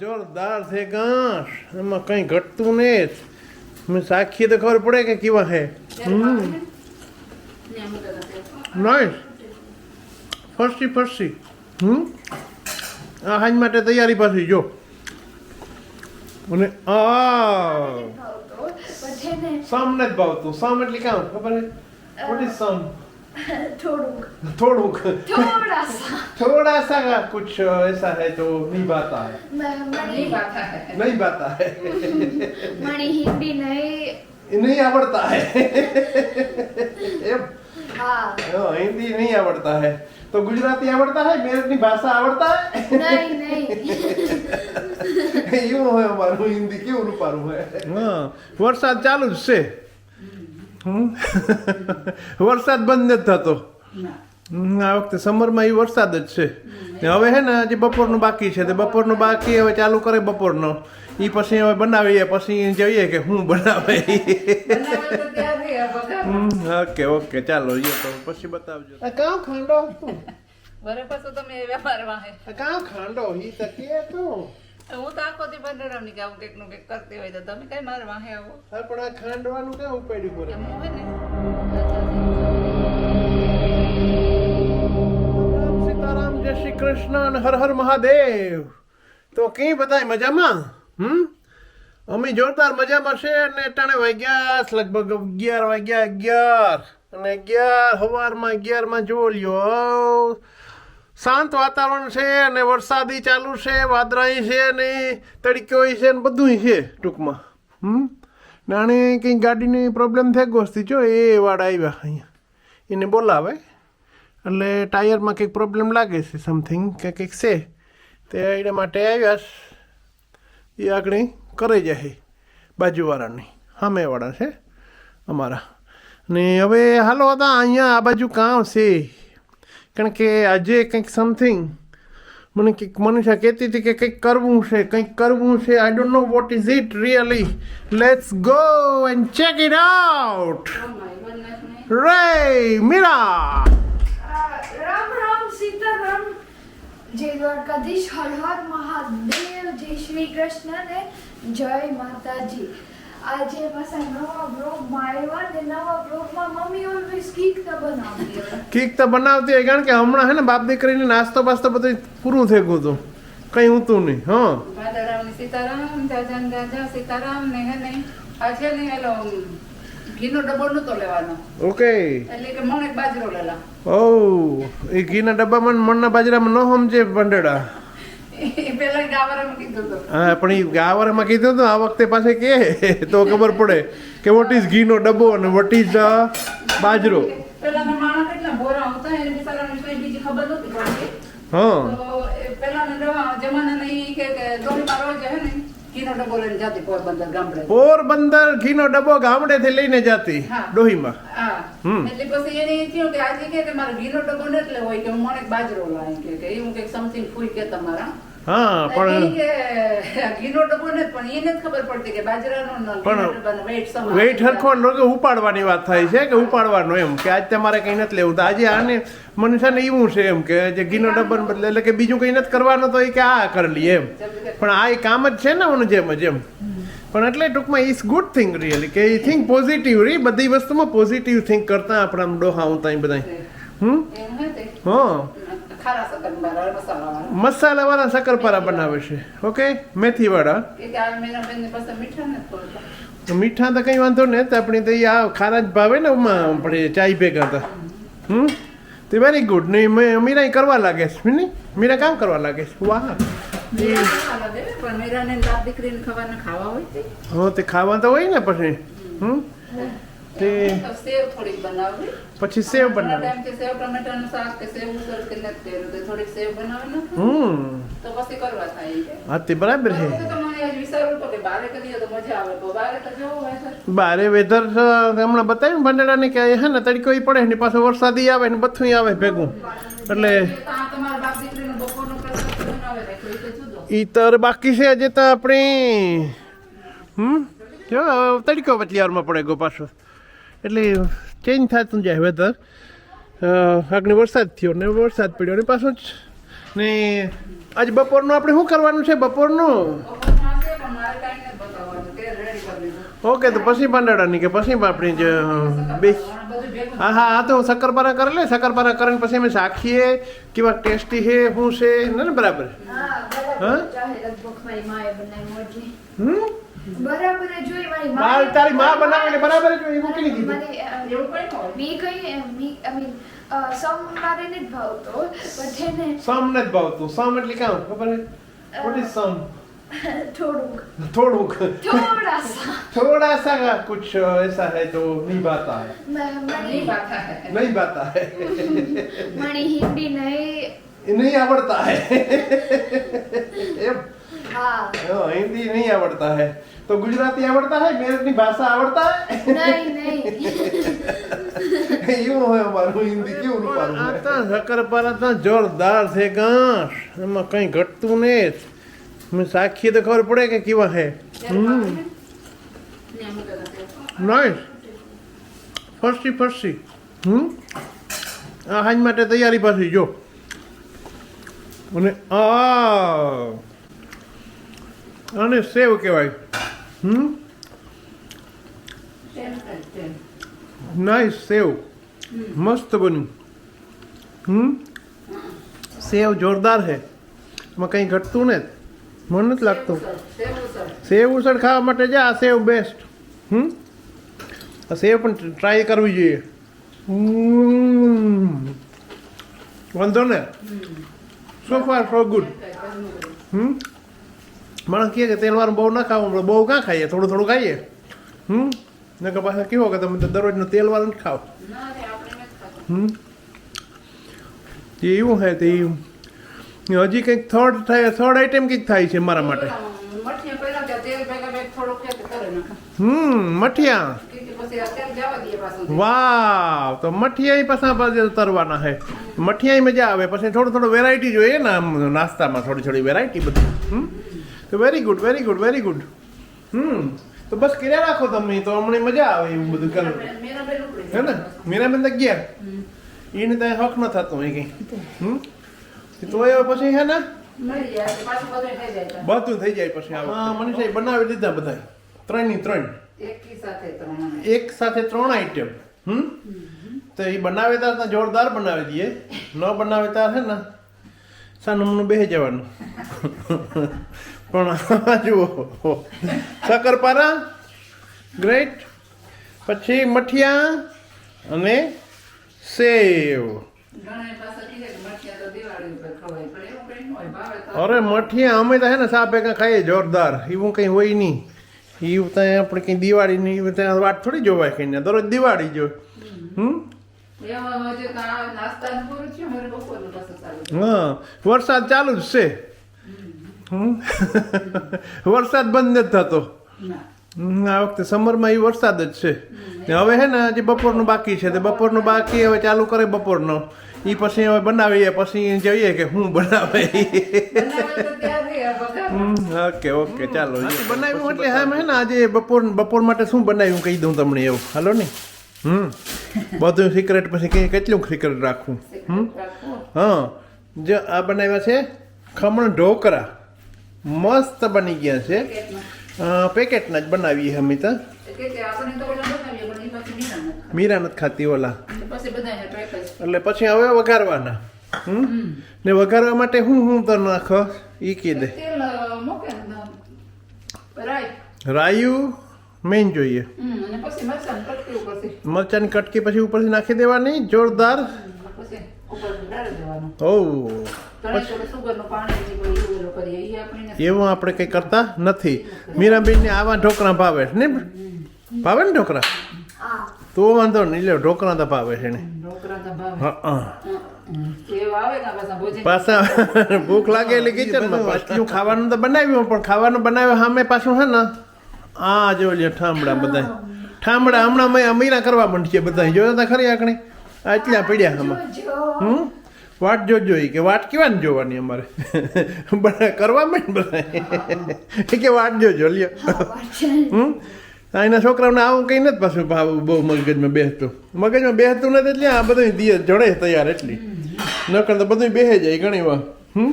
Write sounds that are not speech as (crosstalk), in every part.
જોરદાર છે ઘાસ. એમાં કઈ ઘટતું નહીં મેં સાખીએ તો ખબર પડે કે કેવા હે નાઈસ ફરસી ફરસી. હમ. આ હાજ માટે તૈયારી પાછી જો. અને આ. સામ નથી ભાવતું. સામ એટલે કામ ખબર હે વોટ ઇઝ સામ? થોડુંક થોડુંક થોડા સા थोड़ा सा कुछ ऐसा है तो नहीं बाता है મને नहीं बाता है (laughs) મને હિન્દી નહીં नहीं आवड़ता है एम, (laughs) હા हाँ, हिंदी नहीं आवड़ता है तो गुजराती आवड़ता है मेरी भाषा आवड़ता है નહીં નહીં (laughs) એવું હોય અમારું હિન્દી કેવું રૂપારું હોય હા વરસાદ ચાલુ જ છે હમ. વરસાદ બંધ નથી થતો હમ, આ વખતે સમરમાં એ વરસાદ જ છે ને હવે હે ને હજી બપોરનું બાકી છે તે બપોરનું બાકી હવે ચાલુ કરે બપોરનો એ પછી હવે બનાવીએ પછી જોઈએ કે હું બનાવે ઓકે ઓકે ચાલો એ તો પછી બતાવજો આ કાં ખાંડો બરાબર તો તમે કાં ખાંડો ઈ તો કે તો હું તો આખો દી બંદરામની ગાઉં કંઈકનું કંઈક કરતી હોય તો તમે કઈ મારે વાહે આવો? હા પણ આ ખાંડવાનું ક્યાં ઉપાડ્યું પડે એમ હોય ને. સીતારામ જય શ્રી કૃષ્ણ અને હર હર મહાદેવ. તો કઈ બધાય મજામાં? હમ? અમે જોરદાર મજામાં છે અને ટાણે વાગ્યા લગભગ અગિયાર વાગ્યા અગિયાર અને અગિયાર સવારમાં અગિયારમાં જોવો લ્યો. શાંત વાતાવરણ છે અને વરસાદી ચાલુ છે, વાદળાઈ છે ને તડક્યોય છે ને બધું છે ટૂંકમાં. હમ? નાણે કંઈક ગાડીની પ્રોબ્લેમ થઈ ગોસ્તી જો, એ વાળા આવ્યા અહીંયા. એને બોલાવે. એટલે ટાયરમાં કંઈક પ્રોબ્લેમ લાગે છે સમથિંગ કે કંઈક છે. તે એના માટે આવ્યા એ આગળ કરે જાય બાજુવાળાની. સામેવાળા છે અમારા. ને હવે હાલો હતા અહીંયા આ બાજુ કામ છે? કારણ કે આજે કંઈક સમથિંગ મને કંઈક મનીષા કહેતી હતી કે કંઈક કરવું છે, કંઈક કરવું છે. I don't know what is it really let's go and check it out રે મીરા રામ રામ, સીતારામ. જય દ્વારકાધીશ. હર હર મહાદેવ. જય શ્રી કૃષ્ણ ને જય માતાજી. આજે પાછા નવા બ્લોગમાં આવ્યા ને નવા બ્લોગમાં મમ્મી ઓલવેઝ કીક તો બનાવતી હોય. કેક તો બનાવતી હોય કારણ કે હમણાં હે ને બાપ દીકરીને નાસ્તો બાસ્તો બધું પૂરું થઈ ગયું હતું. કંઈ ઊતું નહીં હા. ભાદરરામ સીતારામ જાજન જાજા સીતારામ ને હે ને આજે ને એલો ઘીનો ડબ્બો નતો લેવાનો. ઓકે એટલે કે મને બાજરો લેલા. ઓ એ ઘીના ડબ્બામાં ને મણના બાજરામાં ન સમજે ભંડેડા. હા પણ એ ગાવરમાં કીધું હતું આ વખતે પાસે કે? તો ખબર પડે કે વોટ ઇઝ ઘીનો ડબ્બો અને વોટ ઇઝ બાજરો. પોરબંદર ઘી તો ને ડબ્બો ગામડે. ગામડેથી લઈને જતી. ડોહીમાં. એટલે પછી એને થયું કે આજે કે મારો ઘી નો ડબ્બો નથી લેવો કે હું મને બાજરો લાવી કે એવું કંઈક સમથિંગ ફૂઈ કે તમારા હા પણ પણ ને વેઇટ કે ઉપાડવાની વાત થાય છે કે ઉપાડવાનો એમ કે આજ તમારે કંઈ નથી લેવું તો આજે આને મનુષ્યને એવું છે એમ કે જે ઘીનો ડબ્બો બદલે એટલે કે બીજું કંઈ નથી કરવાનું તો એ કે આ કરી લઈએ એમ. પણ આ એ કામ જ છે ને ઓનું જેમ જ એમ. પણ એટલે ટૂંકમાં ઇઝ ગુડ થિંગ રિયલી કે ઈ થિંક પોઝિટિવ રી બધી વસ્તુમાં પોઝિટિવ થિંક કરતા આપણા આમ ડોહા હું ત્યાં બધા હમ હે. તે. વાળા. શક્કરપારા બનાવે છે. ઓકે બેનને પાસે મીઠા તો. કંઈ વાંધો નહીં તો આપણે તો આ ખારા જ ભાવે ને આપણે ચાય ભેગા હતા હમ? તે વેરી ગુડ નહીં મેં મીરા કરવા લાગે છે નહીં મીરા કામ કરવા લાગે છે? વાહ. ને, ને. હા તે ખાવા તો હોય ને પછી. હમ. તે સેવ થોડીક બનાવવી. પછી સેવ બનાવવી. બનાવે ટાઈમથી સેવ ટમેટાનું શાક કે સેવ ઉસળ કે નથી તેલ તો થોડીક સેવ બનાવી હમ. તો પછી કરવા થાય. હા તે બરાબર છે. કે બારે કરીએ તો મજા આવે તો બારે તો જવું હોય બારે વેધર હમણાં બતાવ્યું ભંડારાને કે હે ને તડકો પડે ને પાછો વરસાદી આવે ને બધું આવે ભેગું. એટલે. ઈ તર બાકી છે આજે તો આપણે હમ? જો તડકો પછી યારમાં પડે ગો પાછો. એટલે ચેન્જ થતું જાય વેધર આગળ વરસાદ થયો ને વરસાદ પડ્યો ને પાછો જ ને આજ બપોરનું આપણે શું કરવાનું છે બપોરનું? ઓકે તો પછી પાંડાડાની કે પછી આપણી જ બે હા હા હા તો શક્કરપારા કરી લે શક્કરપારા કરીને પછી અમે શાખીએ કેવા ટેસ્ટી છે શું છે ને બરાબર. હા હા? હમ? બરાબર જોઈ મારી માં તારી માં બનાવીને બરાબર જોઈ એવું કેની કીધું એવું કોઈ મી કઈ મી આઈ મીન સમ મારે નથી ભાવતો બટ એને સમ નથી ભાવતો. સમ એટલે કામ ખબર હે વોટ ઇઝ સમ? થોડુંક. થોડુંક. થોડા સા. થોડા સા કુછ એસા હે જો નિભાતા હે. નિભાતા હે. હિન્દી નહીં. નહીં આવડતા હે. એમ. हाँ, हिंदी नहीं आवड़ता है तो गुजराती आवड़ता है मेरे अपनी भाषा आवड़ता है નહીં નહીં એવું હોય અમારું હિન્દી કેવું રૂપારું આ તો શક્કરપારા તો જોરદાર છે ગાંસ એમાં કઈ ઘટતું નહીં મેં સાખીએ તો ખબર પડે કે કેવા છે ત્યારે પાકીને ને અમુક હતા તે. નાઈસ ફરસી ફરસી હમ આ હાજ માટે તૈયારી પાછી જો અને આ આને સેવ કહેવાય. હમ? નાઈસ સેવ. મસ્ત બન્યું. હમ? સેવ જોરદાર છે. એમાં કંઈ ઘટતું ને મને નથી લાગતું. સેવ ઉસળ. ખાવા માટે જા આ સેવ બેસ્ટ હમ? આ સેવ પણ ટ્રાય કરવી જોઈએ. વાંધો ને? So far so good. હમ? માણસ કહે કે તેલવાળું બહુ ના ખાવું બહુ કાં ખાઈએ? થોડું થોડું ખાઈએ. હમ? ને કે પાછા કેવો કે તમે તો દરરોજનું તેલવાળું જ ખાઓ. હમ? તે એવું છે તે હજી કંઈક થર્ડ થાય થર્ડ આઈટમ કંઈક થાય છે મારા માટે. હમ મઠિયા. વાવ તો મઠિયા પાછા પાસે તરવાના હે. મઠિયા મજા આવે. પછી થોડું થોડું વેરાયટી જોઈએ ને આમ નાસ્તામાં થોડી થોડી વેરાયટી બધી. હમ? તો very good very good very good હમ તો બસ કર્યા રાખો તમે તો હમણાં મજા આવે એવું બધું કરવું. હે ને? મીરાબેન તો ગયા. એને ત્યાં હક ન થતો એ કંઈ. હમ? તો એ પછી હે ને? બધું થઈ જાય પછી હા મનીષાએ બનાવી દીધા બધા ત્રણ. ની ત્રણ એકી સાથે ત્રણ આઈટમ હમ? તો એ બનાવે તાર જોરદાર બનાવી દઈએ. ન બનાવે તાર છે ને? સાનું બેસી જવાનું. પણ (laughs) જુઓ. શક્કરપારા ગ્રેટ. પછી મઠિયા અને સેવ. અરે મઠિયા અમે તો હે ને સા ભેગા ખાઈએ જોરદાર. એવું કંઈ હોય નહીં. એવું ત્યાં આપણે કંઈ દિવાળીની એવું ત્યાં વાત થોડી જોવાય કંઈ દરરોજ દિવાળી જો હમ? હા વરસાદ ચાલુ જ છે. વરસાદ બંધ નથી થતો હમ, આ વખતે સમરમાં એ વરસાદ જ છે ને હવે હે ને હજી બપોરનું બાકી છે તે બપોરનું બાકી હવે ચાલુ કરે બપોરનો એ પછી હવે બનાવીએ પછી જોઈએ કે હું બનાવે ઓકે ઓકે ચાલો બનાવ્યું એટલે હા હે ને આજે બપોર બપોર માટે શું બનાવ્યું કહી દઉં તમને એવું હાલો ને હમ બધું સિક્રેટ પછી કઈ કેટલું સિક્રેટ રાખવું હમ. હા જો આ બનાવ્યા છે ખમણ ઢોકરા મસ્ત બની ગયા છે. પેકેટના જ બનાવીએ અમે તો મીરા નથી ખાતી. ઓલા. એટલે પછી હવે વઘારવાના. હમ? ને વઘારવા માટે હું હું તો નાખો એ કી દે. રાયુ અ, મૂકે ને તો રાઈ. રાયું મેન જોઈએ. મરચાની કટકી પછી ઉપરથી નાખી દેવાની જોરદાર. ઓ એવું આપણે નથી. એવું આપણે કંઈ કરતા નથી. મીરાબેનને આવા ઢોકળા ભાવે છે ને ભાવે ને ઢોકળા? તો વાંધો નહીં લ્યો ઢોકળા તો ભાવે છે ને. પાછા (laughs) ભૂખ લાગે એટલે કિચનમાં પાછું. ખાવાનું તો બનાવ્યું પણ ખાવાનું બનાવ્યું સામે પાછું છે ને? આ જો લે ઠામડા બધા. ઠામડા હમણાં મેં અમીરા કરવા માંડીએ બધા. જોયા તા ખરી આકણી આટલા પડ્યા આમાં જો. હમ? વાટ જોજો કે વાટ કેવાની જોવાની અમારે? બધા કરવા માંડ બધા એ કે વાટ જોજો લ્યો. હમ? એના છોકરાઓને આવું કંઈ નથી પાછું ભાવ બહુ મગજમાં બેસતું મગજમાં બેસતું નથી એટલે આ બધું દિયે જડે તૈયાર એટલી. નકર તો બધું બેસે જાય ઘણી વાર. હમ?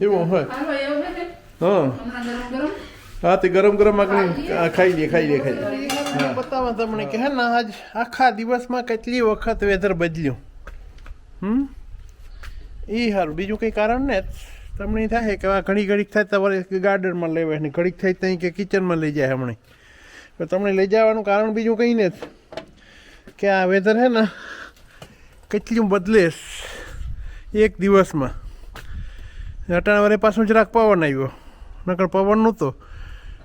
એવું હોય. હાલો એવું હે ને હા. હમણાં ગરમ ગરમ? હા તે ગરમ ગરમ આગળ આ ખાઈ લે ખાઈ લે ખાઈ લે. બતાવવા તમને કે હે ને આજ આખા દિવસમાં કેટલી વખત વેધર બદલ્યું? હમ? એ સારું બીજું કંઈ કારણ ને? તમને થાય કે ઘડી ઘડીક થાય તમારે ગાર્ડનમાં લેવાય ને ઘડીક થાય ત્યાં કે કિચનમાં લઈ જાય હમણાં. તો તમને લઈ જવાનું કારણ બીજું કંઈ નથી કે આ વેધર હે ને કેટલું બદલે એક દિવસમાં. અટાણા વારે પાછું જરાક પવન આવ્યો. નકર પવન નહોતો.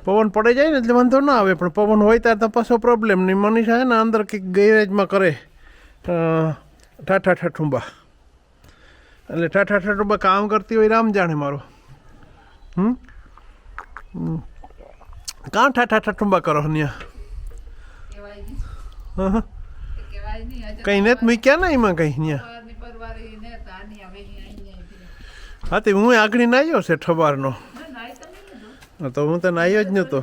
પવન પડે જાય ને એટલે વાંધો ના આવે, પણ પવન હોય ત્યારે તો પાછો પ્રોબ્લેમ નહીં. મનીષા છે ને અંદર કંઈક ગેરેજમાં કરે. ઠાઠા ઠઠુંબા. એટલે ઠાઠા ઠઠુંબા કામ કરતી હોય રામ જાણે મારો. હમ. કાં ઠાઠા ઠઠુંબા કરો ન્યા. કઈ ને મૂક્યા ને એમાં કંઈ ત્યાં સવારની પરવારી ને તાની આવે અહીં અહીં અહીં હા તે હું આગળ નાહ્યો છે ઠબારનો. તો હું તો નાહ્યો જ નહોતો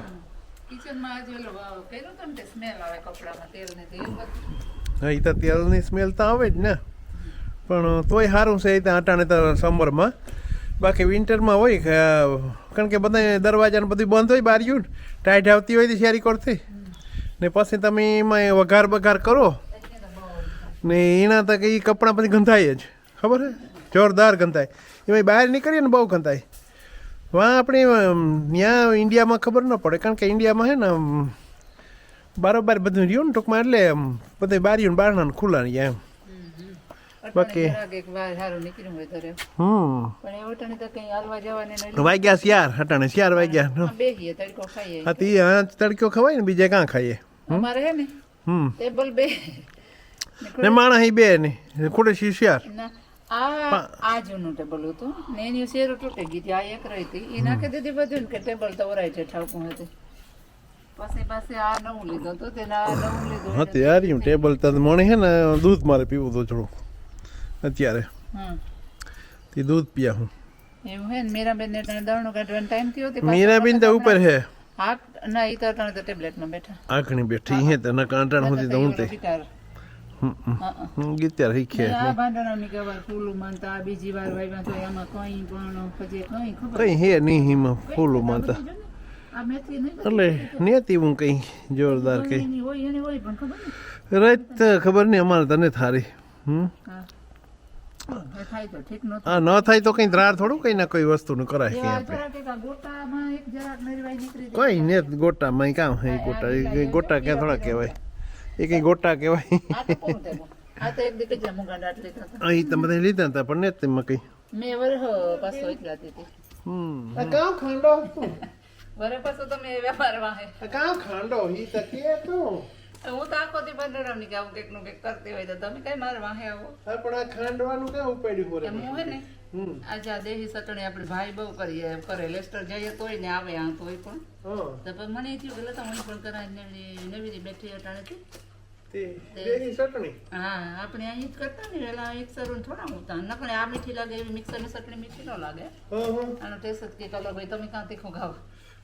કિચનમાં આજે ઓલો વાવ કર્યું હતું ને તે સ્મેલ આવે કપડામાં તેલ ને તે એવું બધું. હા એ તો તેલની સ્મેલ તો આવે જ ને. પણ તોય સારું છે એ ત્યાં અટાણે તો સમરમાં. બાકી વિન્ટરમાં હોય કારણ કે બધા દરવાજાને બધું બંધ હોય બારીયું ટાઈટ આવતી હોય તો શેરી કરતી ને પછી તમે એમાં વઘાર બઘાર કરો ને એના તક એ કપડાં પછી ગંધાય જ. ખબર હે? જોરદાર ગંધાય. એમાં બહાર નીકળીએ ને બહુ ગંધાય. વા આપણે ત્યાં ઇન્ડિયામાં ખબર ન પડે, કારણ કે ઇન્ડિયામાં હે ને બારોબાર બધું રહ્યું ને ટૂંકમાં એટલે બધે બારીયું બારણા ને ખુલ્લા રહ્યા એમ. બાકી-. વાગ્યા શિયાર હટાણે શિયાર વાગ્યા હા, બેસીએ તડકો ખવાય ને બીજે કાં ખાઈએ? અમારે હે ને હમ. ટેબલ બે. ને માણસ બે ને ખોટે શિયાર આ આ જૂનું ટેબલ હતું. ને એની શેરો તૂટી ગઈ હતી આ એક રહી હતી. એ નાખી દીધી બધું કે ટેબલ તો વરાય છે ઠાવકું હતું પછી પાસે આ નવું લીધું હતું તેને આ નવું લીધું હા તે યાર ટેબલ તદ મને હે ને દૂધ મારે પીવું તો થોડું અત્યારે. તે દૂધ પીયા હું. એવું હે ને? મીરાબેન ને તને દળનું કાઢવાનો ટાઈમ થયો તે મીરાબેન તો ઉપર હે. હા ના ઈ તો અટાણે તો ટેબ્લેટમાં બેઠા. આંખણી બેઠી હે તને કાંટાણ સુધી તો હું તે ગીત્યાર શીખે. આ ભાંડણાની કહેવાય ફૂલું માનતા બીજી વાર વાવ્યા તો એમાં કઈ પણ પછી કઈ ખબર કઈ હે નહીં. હિમાં ફૂલું નહીં એટલે નેતી હું કઈ જોરદાર કઈ રાત ખબર નહીં અમારે તને થારી. હમ? હા ન થાય તો કઈ દ્રાર થોડું કઈ ના કોઈ વસ્તુનું કરાય કઈ આપણે. કઈ ને ગોટામાં કામ હે ગોટા એ ગોટા ક્યાં થોડા કહેવાય. એ કઈ ગોટા કહેવાય. અહીં તો કોણ થયું? આ તો એક દી કેટલા મૂંગા દાંત લીધા હતા અહીં તમે બધા લીધા હતા પણ ને તેમાં કઈ. મેં વરહ પાછો એટલાતી હતી હમ. કામ ખાંડો વરહ પાછો તમે વેપાર વાહે કામ ખાંડો હી તો કે તું હું તો આખો દી બંદરામની કે આવું કંઈકનું કંઈક કરતી હોય તો તમે કઈ મારે વાહે આવો? હા પણ આ ખાંડવાનું ક્યાં ઉપાડ્યું હોય એમ હોય ને? આજે આ દેહી સટણી આપણે ભાઈ બહુ કરીએ કરે લેસ્ટર જઈએ તોય ને આવે આ તોય પણ. તો પણ મને એ થયું કે લતા હું પણ કરાય નવી નવી બેઠી અટાણેથી તે. હા આપણે અહીં જ કરતા ને પેલા મિક્સર થોડા હોતા નકળે આ મીઠી લાગે એવી મિક્સરની ચટણી મીઠી ન લાગે. આનો ટેસ્ટ જ અલગ હોય. તમે કાં તીખું ખાવ?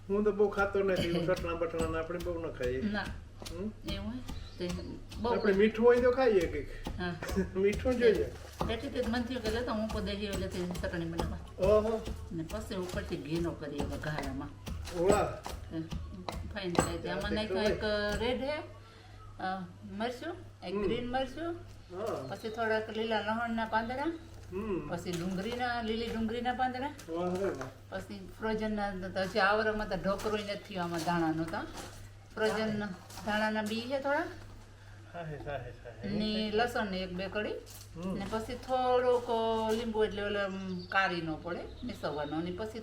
હું તો બહુ ખાતો નથી સટણા બટણા આપણે બહુ ન ખાઈએ. ના? એવું તે બહુ આપણે મીઠું હોય તો ખાઈએ હા. (laughs) મીઠું જોઈએ. બેઠી તે મન થયું કે લેતા હું પણ દેહી એટલે ચટણી બનાવવા. ઓહો. ને પછી ઉપરથી ઘીનો કરીએ વઘારામાં ઓળા. ફાઇન થાય છે. આમાં નાખ્યું એક રેડ હે મરચું એક ગ્રીન મરચું પછી થોડાક લીલા લહણના પાંદડા પછી ડુંગળીના લીલી ડુંગળીના પાંદડા પછી ફ્રોઝનના તો હજી આ તો ઢોકરો નથી આમાં દાણા તો. ફ્રોઝન ધાણાના બી છે થોડા. ને લસણ ને એક બે કડી ને પછી થોડોક લીંબુ એટલે ઓલે કારી ન પડે મિસવવાનો. ને પછી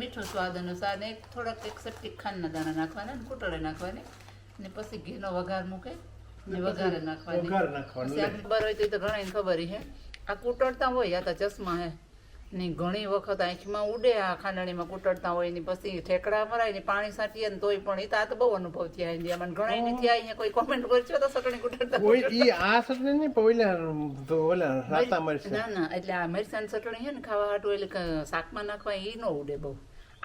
મીઠું સ્વાદ અનુસાર ને એક થોડાક એક સેપ્ટિક ખાંડના દાણા નાખવાના ને કૂટળે નાખવાની. ને પછી ઘીનો વઘાર મૂકે ને વઘારે નાખવાની. વઘાર નાખવાનું, હોય તો ઘણા ખબર છે આ કૂટળતા હોય આ તો ચશ્મા હે. ને ઘણી વખત આંખમાં ઉડે આ ખાંડણીમાં કૂટળતા હોય ને પછી ઠેકડા ભરાય ને પાણી છાંટીએ ને તોય પણ એ તો આ તો બહુ અનુભવ થયા ઇન્ડિયામાં ઘણા નથી આવી કોઈ કોમેન્ટ કરજો તો સટણી કૂટળતા કોઈ ઈ આ સટણી નહીં પણ તો ઓલા રાતા મરશે. ના ના એટલે આ મરચાં સટણી છે ને ખાવા હાટું એટલે શાકમાં નાખવા એ ન ઉડે બહુ.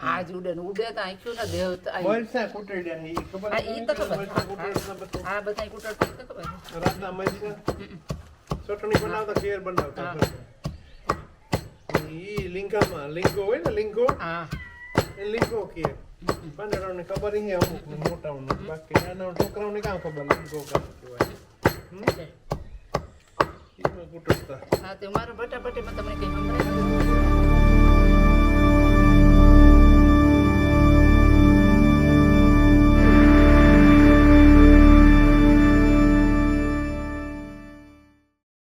આ જ ઉડે ને ઉડે તો આંખ્યું ના આ- મરસા કુટડ્યા ને ઈ ખબર ઈ તો ખબર. આ બધા કૂટળતા ઈ તો ખબર. રાતના મરચાં સટણી બનાવતા ઘેર બનાવતા. ઈ લિંગામાં લિંગો હોય ને લિંગો હા એ લિંગો કે પાંદડાઓને ખબર હી અમુક મોટાઓને બાકી નાના છોકરાઓને કાં ખબર લિંગો કાં કહેવાય હા તે મારું બટાબટીમાં તમને કઈ સંભળાય